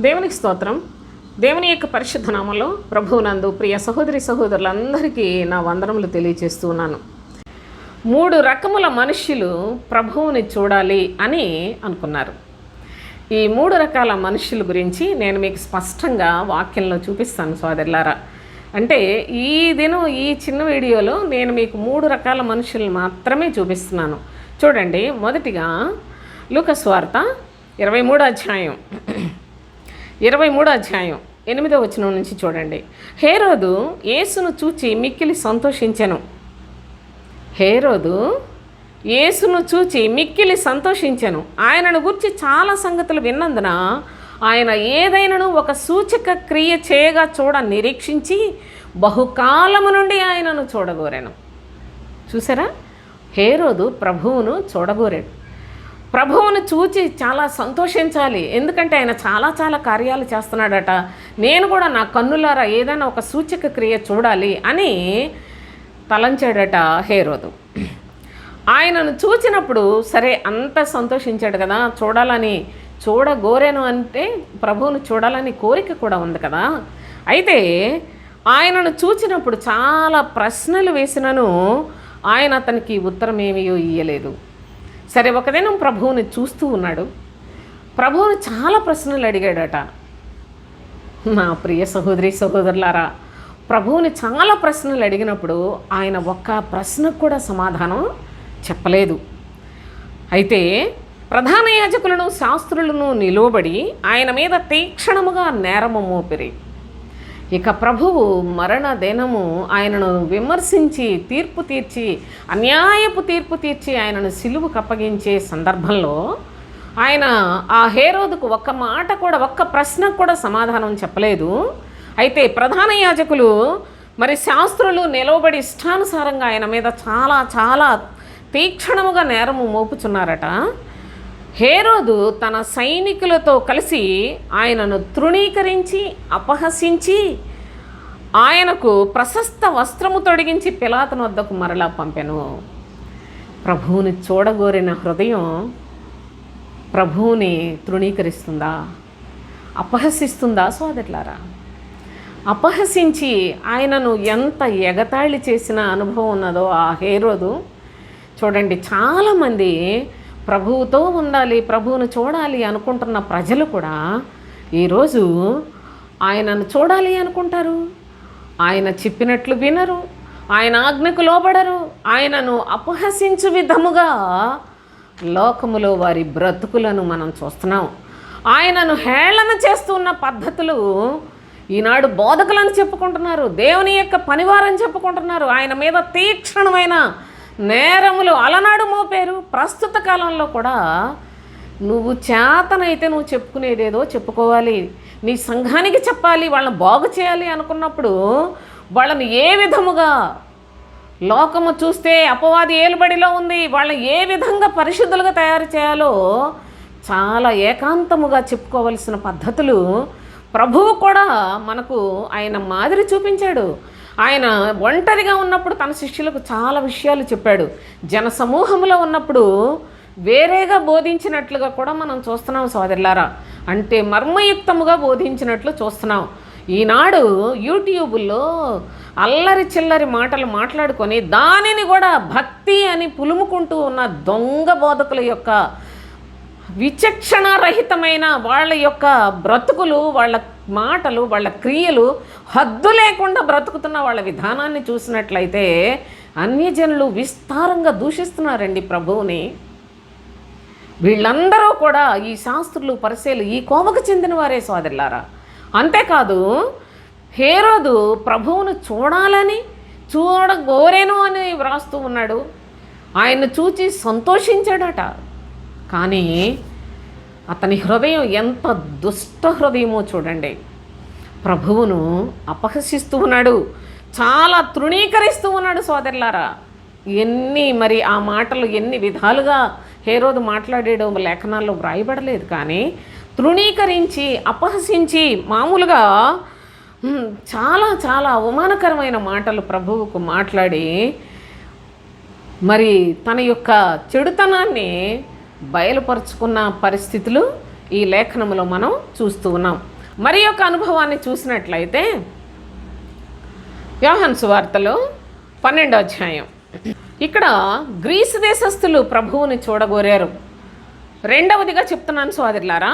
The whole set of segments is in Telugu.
దేవునికి స్తోత్రం. దేవుని యొక్క పరిశుద్ధ నామంలో ప్రభువునందు ప్రియ సహోదరి సహోదరులందరికీ నా వందనములు తెలియజేస్తూ ఉన్నాను. మూడు రకముల మనుషులు ప్రభువుని చూడాలి అని అనుకున్నారు. ఈ మూడు రకాల మనుషుల గురించి నేను మీకు స్పష్టంగా వాక్యంలో చూపిస్తాను సోదరులారా. అంటే ఈ దినం ఈ చిన్న వీడియోలో నేను మీకు మూడు రకాల మనుషులను మాత్రమే చూపిస్తున్నాను. చూడండి మొదటిగా లూకస్వార్త ఇరవై మూడు అధ్యాయం. ఇరవై మూడు అధ్యాయం ఎనిమిదో వచనం నుంచి చూడండి. హేరోదు యేసును చూచి మిక్కిలి సంతోషించెను. హేరోదు యేసును చూచి మిక్కిలి సంతోషించెను. ఆయనను గురించి చాలా సంగతులు విన్నందున ఆయన ఏదైనాను ఒక సూచక క్రియ చేయగా చూడ నిరీక్షించి బహుకాలము నుండి ఆయనను చూడగోరాను. చూసారా? హేరోదు ప్రభువును చూడగోరాడు. ప్రభువును చూచి చాలా సంతోషించాలి. ఎందుకంటే ఆయన చాలా చాలా కార్యాలు చేస్తున్నాడట. నేను కూడా నా కన్నులారా ఏదైనా ఒక సూచక క్రియ చూడాలి అని తలంచాడట హేరోదు. ఆయనను చూచినప్పుడు సరే అంత సంతోషించాడు కదా చూడాలని చూడగోరేను అంటే ప్రభువును చూడాలని కోరిక కూడా ఉంది కదా. అయితే ఆయనను చూచినప్పుడు చాలా ప్రశ్నలు వేసినను ఆయన అతనికి ఉత్తరం ఏమీ ఇయ్యలేదు. సరే ఒక దినం ప్రభువుని చూస్తూ ఉన్నాడు. ప్రభువుని చాలా ప్రశ్నలు అడిగాడట. నా ప్రియ సహోదరి సహోదరులారా ప్రభువుని చాలా ప్రశ్నలు అడిగినప్పుడు ఆయన ఒక్క ప్రశ్నకు కూడా సమాధానం చెప్పలేదు. అయితే ప్రధాన యాజకులను శాస్త్రులను నిలువబడి ఆయన మీద తీక్షణముగా నేరము మోపిరి. ఇక ప్రభువు మరణ దినము ఆయనను విమర్శించి తీర్పు తీర్చి అన్యాయపు తీర్పు తీర్చి ఆయనను సిలువు కప్పగించే సందర్భంలో ఆయన ఆ హేరోదుకు ఒక్క మాట కూడా ఒక్క ప్రశ్నకు కూడా సమాధానం చెప్పలేదు. అయితే ప్రధాన యాజకులు మరి శాస్త్రులు నిలవబడి ఇష్టానుసారంగా ఆయన మీద చాలా చాలా తీక్షణముగా నేరము మోపుచున్నారట. హేరోదు తన సైనికులతో కలిసి ఆయనను తృణీకరించి అపహసించి ఆయనకు ప్రశస్త వస్త్రము తొడిగించి పిలాతను వద్దకు మరలా పంపెను. ప్రభువుని చూడగోరిన హృదయం ప్రభువుని తృణీకరిస్తుందా? అపహసిస్తుందా సోదరులారా? అపహసించి ఆయనను ఎంత ఎగతాళి చేసిన అనుభవం ఉన్నదో ఆ హేరోదు చూడండి చాలామంది ప్రభువుతో ఉండాలి ప్రభువును చూడాలి అనుకుంటున్న ప్రజలు కూడా ఈరోజు ఆయనను చూడాలి అనుకుంటారు. ఆయన చెప్పినట్లు వినరు. ఆయన ఆజ్ఞకు లోబడరు. ఆయనను అపహసించు విధముగా లోకములో వారి బ్రతుకులను మనం చూస్తున్నాం. ఆయనను హేళన చేస్తున్న పద్ధతులు ఈనాడు బోధకులను చెప్పుకుంటున్నారు. దేవుని యొక్క పనివారని చెప్పుకుంటున్నారు. ఆయన మీద తీక్షణమైన నేరములు అలనాడు మోపారు. ప్రస్తుత కాలంలో కూడా నువ్వు చేతనైతే నువ్వు చెప్పుకునేదేదో చెప్పుకోవాలి. నీ సంఘానికి చెప్పాలి వాళ్ళని బాగు చేయాలి అనుకున్నప్పుడు వాళ్ళని ఏ విధముగా లోకము చూస్తే అపవాది ఏలుబడిలో ఉంది వాళ్ళని ఏ విధంగా పరిశుద్ధులుగా తయారు చేయాలో చాలా ఏకాంతముగా చెప్పుకోవలసిన పద్ధతులు ప్రభువు కూడా మనకు ఆయన మాదిరి చూపించాడు. ఆయన ఒంటరిగా ఉన్నప్పుడు తన శిష్యులకు చాలా విషయాలు చెప్పాడు. జన సమూహంలో ఉన్నప్పుడు వేరేగా బోధించినట్లుగా కూడా మనం చూస్తున్నాం సోదరులారా. అంటే మర్మయుక్తముగా బోధించినట్లు చూస్తున్నాం. ఈనాడు యూట్యూబ్లో అల్లరి చిల్లరి మాటలు మాట్లాడుకొని దానిని కూడా భక్తి అని పులుముకుంటూ ఉన్న దొంగ బోధకుల యొక్క విచక్షణారహితమైన వాళ్ళ యొక్క బ్రతుకులు వాళ్ళ మాటలు వాళ్ళ క్రియలు హద్దు లేకుండా బ్రతుకుతున్న వాళ్ళ విధానాన్ని చూసినట్లయితే అన్యజనులు విస్తారంగా దూషిస్తున్నారండి ప్రభువుని. వీళ్ళందరూ కూడా ఈ శాస్త్రులు పరిశీలు ఈ కోవకు చెందిన వారే సోదరులారా. అంతేకాదు హేరోదు ప్రభువును చూడాలని చూడగోరేను అని వ్రాస్తూ ఉన్నాడు. ఆయన చూచి సంతోషించాడట. కానీ అతని హృదయం ఎంత దుష్ట హృదయమో చూడండి. ప్రభువును అపహసిస్తూ ఉన్నాడు. చాలా తృణీకరిస్తూ ఉన్నాడు సోదరులారా. ఎన్ని మరి ఆ మాటలు ఎన్ని విధాలుగా హేరోదు మాట్లాడేయడం లేఖనాల్లో వ్రాయబడలేదు కానీ తృణీకరించి అపహసించి మామూలుగా చాలా చాలా అవమానకరమైన మాటలు ప్రభువుకు మాట్లాడి మరి తన యొక్క చెడుతనాన్ని బయలుపరుచుకున్న పరిస్థితులు ఈ లేఖనంలో మనం చూస్తూ ఉన్నాం. మరి యొక్క అనుభవాన్ని చూసినట్లయితే యోహన్ సువార్తలో పన్నెండో అధ్యాయం. ఇక్కడ గ్రీసు దేశస్థులు ప్రభువుని చూడగోరారు. రెండవదిగా చెప్తున్నాను సోదరులారా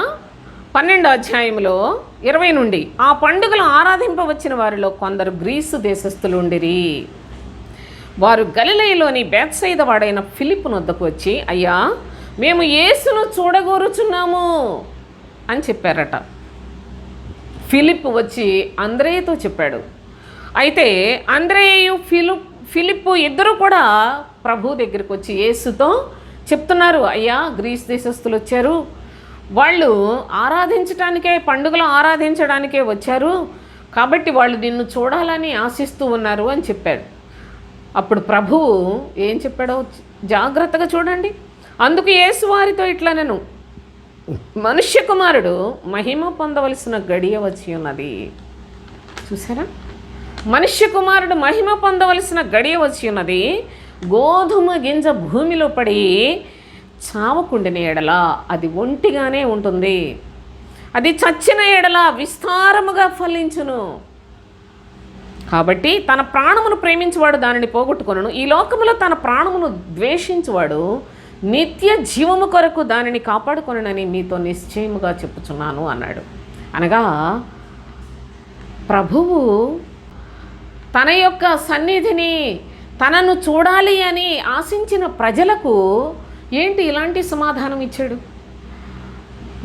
పన్నెండో అధ్యాయంలో ఇరవై నుండి ఆ పండుగలు ఆరాధింపవచ్చిన వారిలో కొందరు గ్రీసు దేశస్థులు ఉండిరి వారు గలిలయలోని బేత్సైద వాడైన ఫిలిప్ వద్దకు వచ్చి అయ్యా మేము యేసును చూడగోరుచున్నాము అని చెప్పారట. ఫిలిప్ వచ్చి అంద్రేయతో చెప్పాడు. అయితే అంద్రేయు ఫిలిప్ ఫిలిప్ ఇద్దరు కూడా ప్రభు దగ్గరికి వచ్చి యేసుతో చెప్తున్నారు అయ్యా గ్రీస్ దేశస్తులు వచ్చారు. వాళ్ళు ఆరాధించడానికే పండుగలు ఆరాధించడానికే వచ్చారు. కాబట్టి వాళ్ళు నిన్ను చూడాలని ఆశిస్తూ ఉన్నారు అని చెప్పాడు. అప్పుడు ప్రభువు ఏం చెప్పాడో జాగ్రత్తగా చూడండి. అందుకు యేసు వారితో ఇట్లా నేను మనుష్య కుమారుడు మహిమ పొందవలసిన గడియ వచ్చి ఉన్నది. చూసారా? మనుష్య కుమారుడు మహిమ పొందవలసిన గడియ వచ్చి ఉన్నది. గోధుమ గింజ భూమిలో పడి చావకుండిన ఎడల అది ఒంటిగానే ఉంటుంది. అది చచ్చిన ఎడల విస్తారముగా ఫలించును. కాబట్టి తన ప్రాణమును ప్రేమించువాడు దానిని పోగొట్టుకొనను. ఈ లోకములో తన ప్రాణమును ద్వేషించువాడు నిత్య జీవము కొరకు దానిని కాపాడుకొనని మీతో నిశ్చయముగా చెప్పుచున్నాను అన్నాడు. అనగా ప్రభువు తన యొక్క సన్నిధిని తనను చూడాలి అని ఆశించిన ప్రజలకు ఏంటి ఇలాంటి సమాధానం ఇచ్చాడు?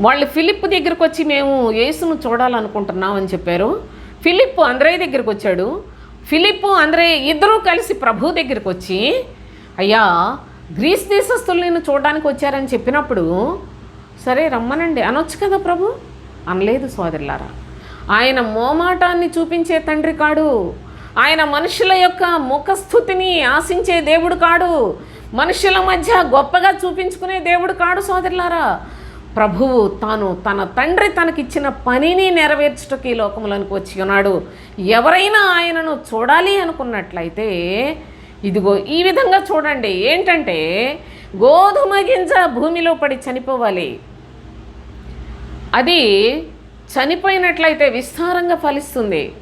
వాళ్ళు ఫిలిప్ దగ్గరకు వచ్చి మేము యేసును చూడాలనుకుంటున్నాం అని చెప్పారు. ఫిలిప్ అంద్రయ్య దగ్గరికి వచ్చాడు. ఫిలిప్ అంద్రయ్య ఇద్దరూ కలిసి ప్రభు దగ్గరికి వచ్చి అయ్యా గ్రీస్ దేశస్తులు నేను చూడడానికి వచ్చారని చెప్పినప్పుడు సరే రమ్మనండి అనొచ్చు కదా ప్రభు? అనలేదు సోదరులారా. ఆయన మోమాటాన్ని చూపించే తండ్రి కాడు. ఆయన మనుషుల యొక్క ముఖస్థుతిని ఆశించే దేవుడు కాడు. మనుషుల మధ్య గొప్పగా చూపించుకునే దేవుడు కాడు సోదరులారా. ప్రభువు తాను తన తండ్రి తనకిచ్చిన పనిని నెరవేర్చుటకు ఈ లోకంలోనికి వచ్చి ఉన్నాడు. ఎవరైనా ఆయనను చూడాలి అనుకున్నట్లయితే ఇదిగో ఈ విధంగా చూడండి. ఏంటంటే గోధుమ గింజ భూమిలో పడి చనిపోవాలి. అది చనిపోయినట్లయితే విస్తారంగా ఫలిస్తుంది.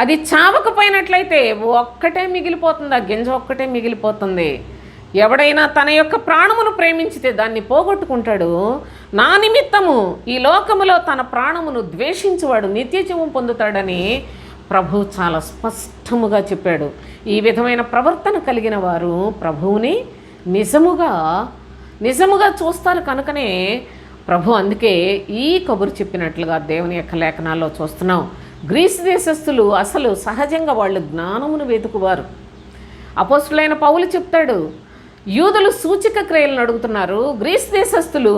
అది చావకపోయినట్లయితే ఒక్కటే మిగిలిపోతుంది ఆ గింజ ఒక్కటే మిగిలిపోతుంది. ఎవడైనా తన యొక్క ప్రాణమును ప్రేమించితే దాన్ని పోగొట్టుకుంటాడు. నా నిమిత్తము ఈ లోకములో తన ప్రాణమును ద్వేషించువాడు నిత్యజీవం పొందుతాడని ప్రభు చాలా స్పష్టముగా చెప్పాడు. ఈ విధమైన ప్రవర్తన కలిగిన వారు ప్రభువుని నిజముగా నిజముగా చూస్తారు కనుకనే ప్రభు అందుకే ఈ కబురు చెప్పినట్లుగా దేవుని యొక్క లేఖనాల్లో చూస్తున్నాం. గ్రీస్ దేశస్థులు అసలు సహజంగా వాళ్ళు జ్ఞానమును వెతుకువారు. అపోస్తులైన పౌలు చెప్తాడు యూదులు సూచిక క్రియలను అడుగుతున్నారు గ్రీస్ దేశస్థులు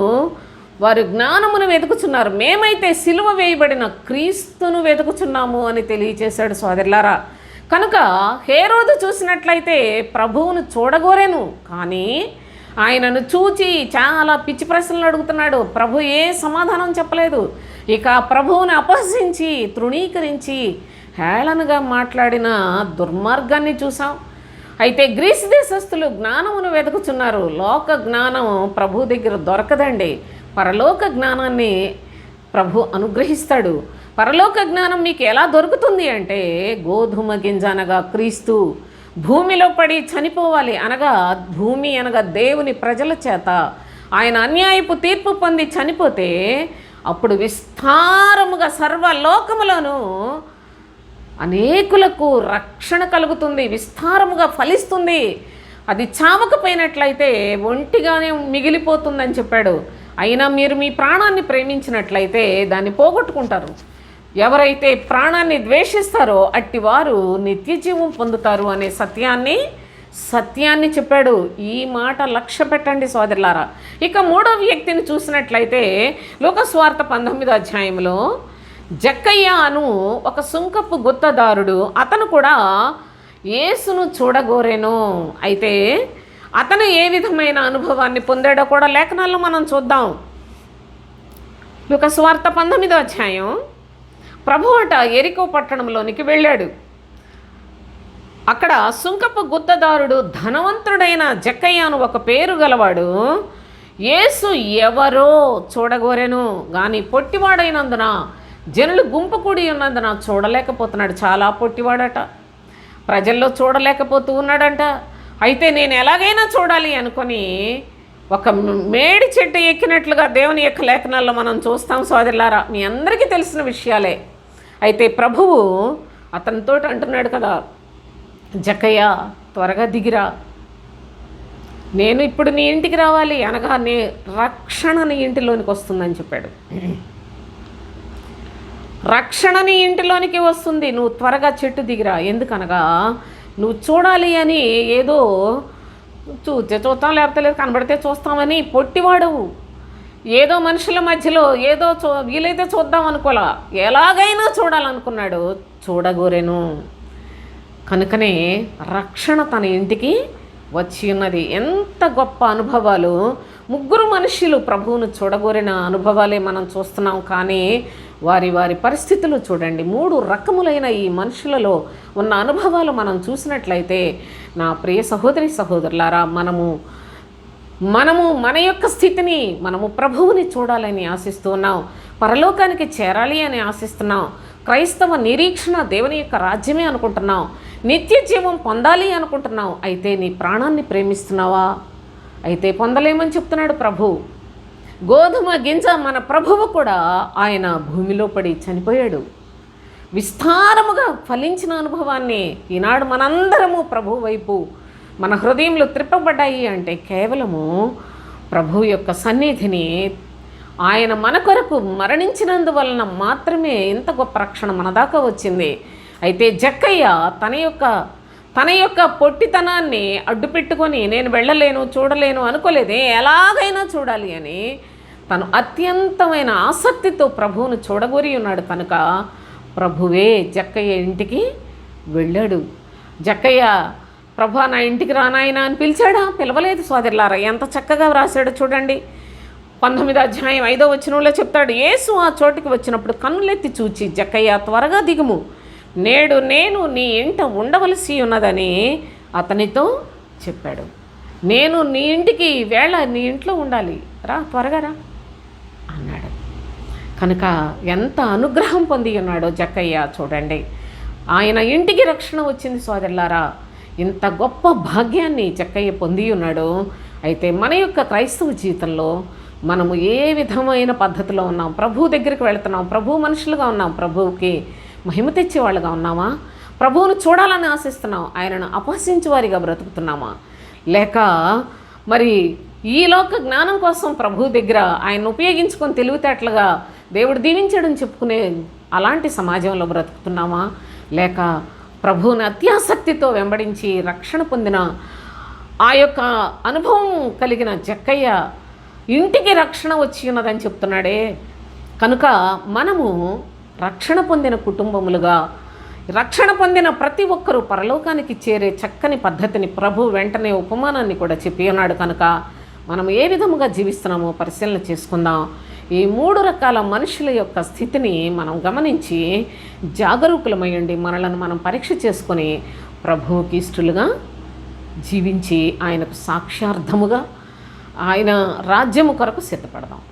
వారు జ్ఞానమును వెతుకుచున్నారు మేమైతే సిలువ వేయబడిన క్రీస్తును వెతుకుచున్నాము అని తెలియచేశాడు సోదరులారా. కనుక హేరోదు చూసినట్లయితే ప్రభువును చూడగోరేను కానీ ఆయనను చూచి చాలా పిచ్చి ప్రశ్నలు అడుగుతున్నాడు. ప్రభు ఏ సమాధానం చెప్పలేదు. ఇక ప్రభువుని అపహసించి తృణీకరించి హేళనగా మాట్లాడిన దుర్మార్గాన్ని చూసాం అయితే గ్రీస్ దేశస్థులు జ్ఞానమును వెతుకుచున్నారు. లోక జ్ఞానం ప్రభు దగ్గర దొరకదండి. పరలోక జ్ఞానాన్ని ప్రభు అనుగ్రహిస్తాడు. పరలోక జ్ఞానం మీకు ఎలా దొరుకుతుంది అంటే గోధుమ గింజ అనగా క్రీస్తు. భూమిలో పడి చనిపోవాలి అనగా భూమి అనగా దేవుని ప్రజల చేత. ఆయన అన్యాయపు తీర్పు పొంది చనిపోతే అప్పుడు విస్తారముగా సర్వలోకములను అనేకులకు రక్షణ కలుగుతుంది విస్తారముగా ఫలిస్తుంది. అది చావకపోయినట్లయితే ఒంటిగానే మిగిలిపోతుందని చెప్పాడు. అయినా మీరు మీ ప్రాణాన్ని ప్రేమించినట్లయితే దాన్ని పోగొట్టుకుంటారు. ఎవరైతే ప్రాణాన్ని ద్వేషిస్తారో అట్టి వారు నిత్య జీవం పొందుతారు అనే సత్యాన్ని సత్యాన్ని చెప్పాడు. ఈ మాట లక్ష్య పెట్టండి సోదరులారా. ఇక మూడో వ్యక్తిని చూసినట్లయితే లోకస్వార్థ పంతొమ్మిదో అధ్యాయంలో జక్కయ్య అను ఒక సుంకపు గుత్తదారుడు అతను కూడా యేసును చూడగోరేను. అయితే అతను ఏ విధమైన అనుభవాన్ని పొందాడో కూడా లేఖనాల్లో మనం చూద్దాం. లోకస్వార్థ పంతొమ్మిదో అధ్యాయం ప్రభు అట ఎరికో పట్టణంలోనికి వెళ్ళాడు. అక్కడ సుంకపు గుత్తదారుడు ధనవంతుడైన జక్కయ్య అను ఒక పేరు గలవాడు యేసు ఎవరో చూడగోరెను కానీ పొట్టివాడైనందున జనులు గుంపు కూడి ఉన్నందున చూడలేకపోతున్నాడు. చాలా పొట్టివాడట. ప్రజల్లో చూడలేకపోతూ ఉన్నాడంట. అయితే నేను ఎలాగైనా చూడాలి అనుకొని ఒక మేడి చెట్టు ఎక్కినట్లుగా దేవుని యొక్క లేఖనాల్లో మనం చూస్తాం సోదరులారా. మీ అందరికీ తెలిసిన విషయాలే. అయితే ప్రభువు అతనితో అంటున్నాడు కదా జక్కయ్య త్వరగా దిగిరా. నేను ఇప్పుడు నీ ఇంటికి రావాలి అనగా నీ రక్షణ నీ ఇంటిలోనికి వస్తుందని చెప్పాడు. రక్షణ నీ ఇంటిలోనికి వస్తుంది. నువ్వు త్వరగా చెట్టు దిగిరా. ఎందుకనగా నువ్వు చూడాలి అని ఏదో చూస్తే చూస్తాం లేకపోతే లేదు కనబడితే చూస్తామని పొట్టివాడవు ఏదో మనుషుల మధ్యలో ఏదో చూ వీలైతే చూద్దాం అనుకోలా. ఎలాగైనా చూడాలనుకున్నాడు. చూడగోరేను. కనుకనే రక్షణ తన ఇంటికి వచ్చి ఉన్నది. ఎంత గొప్ప అనుభవాలు. ముగ్గురు మనుషులు ప్రభువును చూడగోరిన అనుభవాలే మనం చూస్తున్నాం. కానీ వారి వారి పరిస్థితులు చూడండి. మూడు రకములైన ఈ మనుషులలో ఉన్న అనుభవాలు మనం చూసినట్లయితే నా ప్రియ సహోదరి సహోదరులారా మనము మనము మన యొక్క స్థితిని మనము ప్రభువుని చూడాలని ఆశిస్తున్నాం పరలోకానికి చేరాలి అని ఆశిస్తున్నాం. క్రైస్తవ నిరీక్షణ దేవుని యొక్క రాజ్యమే అనుకుంటున్నాం. నిత్య జీవం పొందాలి అనుకుంటున్నాం అయితే నీ ప్రాణాన్ని ప్రేమిస్తున్నావా? అయితే పొందలేమని చెప్తున్నాడు ప్రభు. గోధుమ గింజ మన ప్రభువు కూడా ఆయన భూమిలో పడి చనిపోయాడు. విస్తారముగా ఫలించిన అనుభవాన్ని ఈనాడు మనందరము ప్రభు వైపు మన హృదయంలో త్రిప్పబడ్డాయి అంటే కేవలము ప్రభు యొక్క సన్నిధిని ఆయన మన కొరకు మరణించినందువలన మాత్రమే ఇంత గొప్ప రక్షణ మన దాకా వచ్చింది. అయితే జక్కయ్య తన యొక్క తన యొక్క పొట్టితనాన్ని అడ్డు పెట్టుకొని నేను వెళ్ళలేను చూడలేను అనుకోలేదే ఎలాగైనా చూడాలి అని తను అత్యంతమైన ఆసక్తితో ప్రభువును చూడగోరి ఉన్నాడు కనుక ప్రభువే జక్కయ్య ఇంటికి వెళ్ళాడు. జక్కయ్య ప్రభు నా ఇంటికి రానాయన అని పిలిచాడా? పిలవలేదు సోదరులారా ఎంత చక్కగా వ్రాసాడో చూడండి. పంతొమ్మిది అధ్యాయం ఐదో వచనంలో చెప్తాడు యేసు ఆ చోటికి వచ్చినప్పుడు కన్నులెత్తి చూచి జక్కయ్య త్వరగా దిగుము. నేడు నేను నీ ఇంట ఉండవలసి ఉన్నదని అతనితో చెప్పాడు. నేను నీ ఇంటికి వేళ నీ ఇంట్లో ఉండాలి. రా త్వరగా రా అన్నాడు. కనుక ఎంత అనుగ్రహం పొంది ఉన్నాడో జక్కయ్య చూడండి. ఆయన ఇంటికి రక్షణ వచ్చింది సోదరులారా. ఇంత గొప్ప భాగ్యాన్ని జక్కయ్య పొంది ఉన్నాడు. అయితే మన యొక్క క్రైస్తవ జీవితంలో మనము ఏ విధమైన పద్ధతిలో ఉన్నాం? ప్రభు దగ్గరికి వెళుతున్నాం. ప్రభు మనుషులుగా ఉన్నాం. ప్రభువుకి మహిమ తెచ్చేవాళ్ళుగా ఉన్నామా ప్రభువును చూడాలని ఆశిస్తున్నాం ఆయనను అపహసించే వారిగా బ్రతుకుతున్నామా లేక మరి ఈ లోక జ్ఞానం కోసం ప్రభు దగ్గర ఆయన ఉపయోగించుకొని తెలివితేటలుగా దేవుడు దీవించడం చెప్పుకునే అలాంటి సమాజంలో బ్రతుకుతున్నామా లేక ప్రభువుని అత్యాసక్తితో వెంబడించి రక్షణ పొందిన ఆ యొక్క అనుభవం కలిగిన జక్కయ్య ఇంటికి రక్షణ వచ్చి ఉన్నదని చెప్తున్నాడే. కనుక మనము రక్షణ పొందిన కుటుంబములుగా రక్షణ పొందిన ప్రతి ఒక్కరూ పరలోకానికి చేరే చక్కని పద్ధతిని ప్రభు వెంటనే ఉపమానాన్ని కూడా చెప్పి ఉన్నాడు కనుక మనం ఏ విధముగా జీవిస్తున్నామో పరిశీలన చేసుకుందాం. ఈ మూడు రకాల మనుషుల యొక్క స్థితిని మనం గమనించి జాగరూకులమై ఉండి మనలను మనం పరీక్ష చేసుకొని ప్రభువుకి ఇష్టలుగా జీవించి ఆయనకు సాక్ష్యార్థముగా ఆయన రాజ్యము కొరకు సిద్ధపడదాం.